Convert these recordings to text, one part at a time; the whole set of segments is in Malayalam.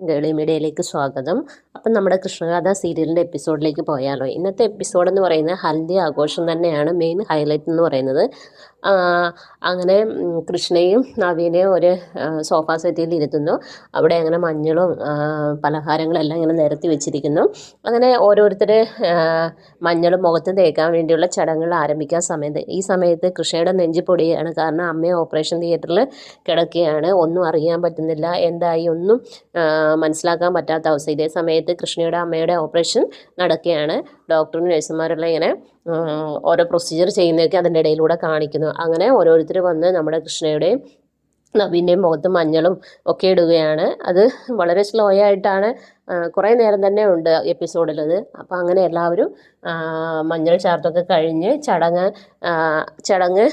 ഗേളി മീഡിയയിലേക്ക് സ്വാഗതം. അപ്പം നമ്മുടെ കൃഷ്ണഗാഥ സീരിയലിന്റെ എപ്പിസോഡിലേക്ക് പോയാലോ. ഇന്നത്തെ എപ്പിസോഡ് എന്ന് പറയുന്നത് ഹൽദി ആഘോഷം തന്നെയാണ് മെയിൻ ഹൈലൈറ്റ് എന്ന് പറയുന്നത്. അങ്ങനെ കൃഷ്ണയും നവീനെയും ഒരു സോഫ സെറ്റിൽ ഇരുത്തുന്നു. അവിടെ അങ്ങനെ മഞ്ഞളും പലഹാരങ്ങളെല്ലാം ഇങ്ങനെ നിരത്തി വെച്ചിരിക്കുന്നു. അങ്ങനെ ഓരോരുത്തർ മഞ്ഞളും മുഖത്ത് തേക്കാൻ വേണ്ടിയുള്ള ചടങ്ങുകൾ ആരംഭിക്കാൻ സമയത്ത് ഈ സമയത്ത് കൃഷ്ണയുടെ നെഞ്ചു പൊടിയാണ് കാരണം അമ്മയെ ഓപ്പറേഷൻ തിയേറ്ററിൽ കിടക്കുകയാണ്. ഒന്നും അറിയാൻ പറ്റുന്നില്ല. എന്തായി? ഒന്നും മനസ്സിലാക്കാൻ പറ്റാത്ത അവസ്ഥ. ഇതേ സമയത്ത് കൃഷ്ണയുടെ അമ്മയുടെ ഓപ്പറേഷൻ നടക്കുകയാണ്. ഡോക്ടറും നഴ്സുമാരെല്ലാം ഇങ്ങനെ ഓരോ പ്രൊസീജിയർ ചെയ്യുന്നതൊക്കെ അതിന്റെ ഇടയിലൂടെ കാണിക്കുന്നു. അങ്ങനെ ഓരോരുത്തർ വന്ന് നമ്മുടെ കൃഷ്ണയുടെയും നവീന്റെയും മുഖത്ത് മഞ്ഞളും ഒക്കെ ഇടുകയാണ്. അത് വളരെ സ്ലോ ആയിട്ടാണ് കുറേ നേരം തന്നെ ഉണ്ട് എപ്പിസോഡിലത്. അപ്പോൾ അങ്ങനെ എല്ലാവരും മഞ്ഞൾ ചാർത്തൊക്കെ കഴിഞ്ഞ് ചടങ്ങ് ചടങ്ങ്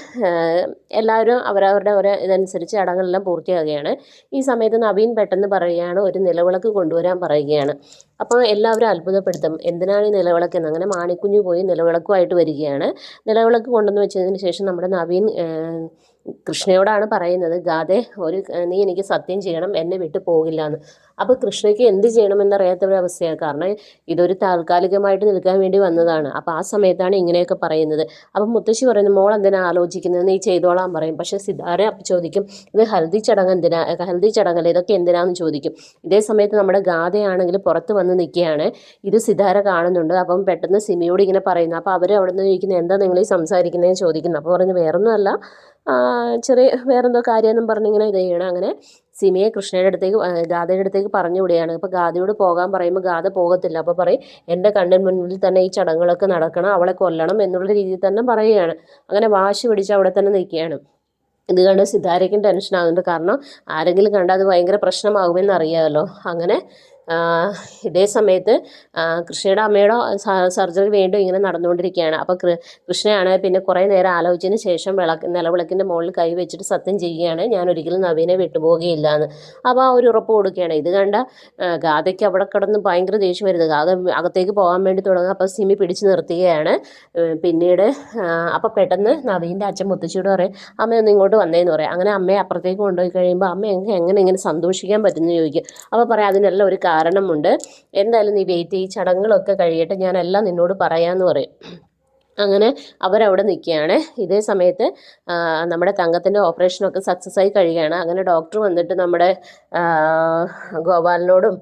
എല്ലാവരും അവരവരുടെ ഒരു ഇതനുസരിച്ച് ചടങ്ങെല്ലാം പൂർത്തിയാകുകയാണ് ഈ സമയത്ത് നവീൻ പെട്ടെന്ന് പറയുകയാണ് ഒരു നിലവിളക്ക് കൊണ്ടുവരാൻ പറയുകയാണ്. അപ്പോൾ എല്ലാവരും അത്ഭുതപ്പെടുത്തും എന്തിനാണ് ഈ നിലവിളക്കെന്ന് അങ്ങനെ മാണിക്കുഞ്ഞ് പോയി നിലവിളക്കുമായിട്ട് വരികയാണ്. നിലവിളക്ക് കൊണ്ടുവന്ന് വെച്ചതിന് ശേഷം നമ്മുടെ നവീൻ കൃഷ്ണയോടാണ് പറയുന്നത് ഗാതെ ഒരു നീ എനിക്ക് സത്യം ചെയ്യണം എന്നെ വിട്ടു പോകില്ല എന്ന്. അപ്പോൾ കൃഷ്ണയ്ക്ക് എന്ത് ചെയ്യണമെന്നറിയാത്ത ഒരു അവസ്ഥയാണ് കാരണം ഇതൊരു താൽക്കാലികമായിട്ട് നിൽക്കാൻ വേണ്ടി വന്നതാണ്. അപ്പോൾ ആ സമയത്താണ് ഇങ്ങനെയൊക്കെ പറയുന്നത്. അപ്പം മുത്തശ്ശി പറയുന്നത് മോൾ എന്തിനാ ആലോചിക്കുന്നത്? നീ ചെയ്തോളാൻ പറയും. പക്ഷേ സിതാര ചോദിക്കും ഇത് ഹൽദി ചടങ്ങ് എന്തിനാ? ഹൽദി ചടങ്ങല്ല? ഇതൊക്കെ എന്തിനാന്ന് ചോദിക്കും. ഇതേ സമയത്ത് നമ്മുടെ ഗാഥയാണെങ്കിൽ പുറത്ത് വന്ന് നിൽക്കുകയാണ്. ഇത് സിതാര കാണുന്നുണ്ട്. അപ്പം പെട്ടെന്ന് സിമിയോട് ഇങ്ങനെ പറയുന്നു. അപ്പോൾ അവർ അവിടെ നിന്ന് ചോദിക്കുന്നത് എന്താ നിങ്ങൾ ഈ സംസാരിക്കുന്നതെന്ന് ചോദിക്കുന്നു? അപ്പോൾ പറഞ്ഞു വേറൊന്നുമല്ല. ചെറിയ വേറെന്തോ കാര്യമെന്നും പറഞ്ഞിങ്ങനെ ഇത് ചെയ്യണം. അങ്ങനെ സിമിയെ കൃഷ്ണയുടെ അടുത്തേക്ക് ഗാഥയുടെ അടുത്തേക്ക് പറഞ്ഞു വിടുകയാണ് അപ്പോൾ ഗാഥയോട് പോകാൻ പറയുമ്പോൾ ഗാഥ പോകത്തില്ല. അപ്പോൾ പറയും എന്റെ കണ്ണിന് മുന്നിൽ തന്നെ ഈ ചടങ്ങുകളൊക്കെ നടക്കണം. അവളെ കൊല്ലണം എന്നുള്ള രീതിയിൽ തന്നെ പറയുകയാണ്. അങ്ങനെ വാശി പിടിച്ച് അവിടെ തന്നെ നിൽക്കുകയാണ്. ഇത് കണ്ട് സിതാരയ്ക്കും ടെൻഷൻ ആകുന്നുണ്ട് കാരണം ആരെങ്കിലും കണ്ടാൽ അത് ഭയങ്കര പ്രശ്നമാകുമെന്ന് അറിയാമല്ലോ. അങ്ങനെ ഇതേ സമയത്ത് കൃഷ്ണയുടെ അമ്മയുടെ സർജറി വീണ്ടും ഇങ്ങനെ നടന്നുകൊണ്ടിരിക്കുകയാണ്. അപ്പോൾ കൃഷ്ണയാണ് പിന്നെ കുറേ നേരം ആലോചിച്ചതിന് ശേഷം വിളക്ക് നിലവിളക്കിന്റെ മുകളിൽ കൈ വെച്ചിട്ട് സത്യം ചെയ്യുകയാണ്. ഞാൻ ഒരിക്കലും നവീനെ വിട്ടുപോകുകയില്ല എന്ന് അപ്പോൾ ആ ഒരു ഉറപ്പ് കൊടുക്കുകയാണ്. ഇത് കണ്ട ഗാഥയ്ക്ക് അവിടെ കിടന്ന് ഭയങ്കര ദേഷ്യം വരുന്നത് ഗാഥ അകത്തേക്ക് പോകാൻ വേണ്ടി തുടങ്ങുക അപ്പോൾ സിമി പിടിച്ചു നിർത്തുകയാണ്. പിന്നീട് അപ്പോൾ പെട്ടെന്ന് നവീന്റെ അച്ഛൻ മുത്തശ്ശിയോട് പറയും അമ്മ ഒന്ന് ഇങ്ങോട്ട് വന്നേന്ന് പറയാം. അങ്ങനെ അമ്മയെ അപ്പുറത്തേക്ക് കൊണ്ടുപോയി കഴിയുമ്പോൾ അമ്മ എങ്ങനെ ഇങ്ങനെ സന്തോഷിക്കാൻ പറ്റുമെന്ന് ചോദിക്കും. അപ്പോൾ പറയാം അതിനെല്ലാം ഒരു കാരണമുണ്ട്. എന്തായാലും നീ വെയിറ്റ് ചെയ്യ് ചടങ്ങുകളൊക്കെ കഴിയട്ടെ. ഞാനെല്ലാം നിന്നോട് പറയാമെന്ന് പറയും. അങ്ങനെ അവരവിടെ നിൽക്കുകയാണ്. ഇതേ സമയത്ത് നമ്മുടെ തങ്കത്തിന്റെ ഓപ്പറേഷനൊക്കെ സക്സസ് ആയി കഴിയുകയാണ്. അങ്ങനെ ഡോക്ടർ വന്നിട്ട് നമ്മുടെ ഗോപാലിനോടും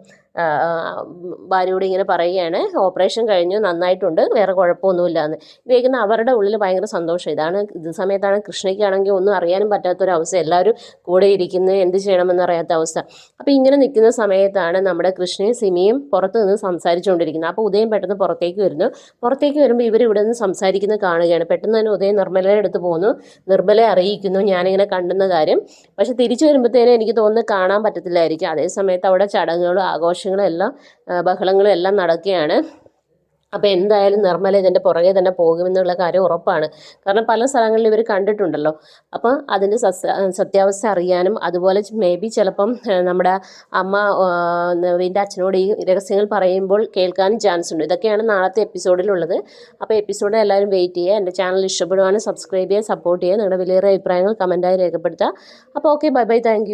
ഭാര്യയോട് ഇങ്ങനെ പറയുകയാണ് ഓപ്പറേഷൻ കഴിഞ്ഞു നന്നായിട്ടുണ്ട് വേറെ കുഴപ്പമൊന്നുമില്ല എന്ന് ഉപയോഗിക്കുന്ന അവരുടെ ഉള്ളിൽ ഭയങ്കര സന്തോഷം. ഇതാണ് ഇത് സമയത്താണ് കൃഷ്ണയ്ക്കാണെങ്കിൽ ഒന്നും അറിയാനും പറ്റാത്തൊരവസ്ഥ. എല്ലാവരും കൂടെ ഇരിക്കുന്നത് എന്ത് ചെയ്യണമെന്ന് അറിയാത്ത അവസ്ഥ. അപ്പോൾ ഇങ്ങനെ നിൽക്കുന്ന സമയത്താണ് നമ്മുടെ കൃഷ്ണയും സിമിയും പുറത്ത് നിന്ന് സംസാരിച്ചുകൊണ്ടിരിക്കുന്നത്. അപ്പോൾ ഉദയം പെട്ടെന്ന് പുറത്തേക്ക് വരുന്നു. പുറത്തേക്ക് വരുമ്പോൾ ഇവർ ഇവിടെ നിന്ന് സംസാരിക്കുന്നത് കാണുകയാണ്. പെട്ടെന്ന് തന്നെ ഉദയം നിർമ്മലയുടെ അടുത്ത് പോകുന്നു. നിർമ്മലയെ അറിയിക്കുന്നു ഞാനിങ്ങനെ കണ്ടെന്ന കാര്യം. പക്ഷെ തിരിച്ചു വരുമ്പോഴത്തേനും എനിക്ക് തോന്നുന്നു കാണാൻ പറ്റത്തില്ലായിരിക്കും. അതേസമയത്ത് അവിടെ ചടങ്ങുകളും ആഘോഷങ്ങളും ആഘോഷങ്ങളും ബഹളങ്ങളും എല്ലാം നടക്കുകയാണ്. അപ്പോൾ എന്തായാലും നിർമ്മല ഇതിന്റെ പുറകെ തന്നെ പോകുമെന്നുള്ള കാര്യം ഉറപ്പാണ്. കാരണം പല സ്ഥലങ്ങളിൽ ഇവർ കണ്ടിട്ടുണ്ടല്ലോ. അപ്പോൾ അതിന്റെ സത്യാവസ്ഥ അറിയാനും അതുപോലെ മേ ബി ചിലപ്പം നമ്മുടെ അമ്മ നവീന്റെ അച്ഛനോട് ഈ രഹസ്യങ്ങൾ പറയുമ്പോൾ കേൾക്കാനും ചാൻസ് ഉണ്ട്. ഇതൊക്കെയാണ് നാളത്തെ എപ്പിസോഡിലുള്ളത്. അപ്പോൾ എപ്പിസോഡ് എല്ലാവരും വെയിറ്റ് ചെയ്യുക. എന്റെ ചാനൽ ഇഷ്ടപ്പെടുവാനും സബ്സ്ക്രൈബ് ചെയ്യുക സപ്പോർട്ട് ചെയ്യുക. നിങ്ങളുടെ വലിയ അഭിപ്രായങ്ങൾ കമന്റായി രേഖപ്പെടുത്തുക. അപ്പോൾ ഓക്കെ ബൈ ബൈ താങ്ക്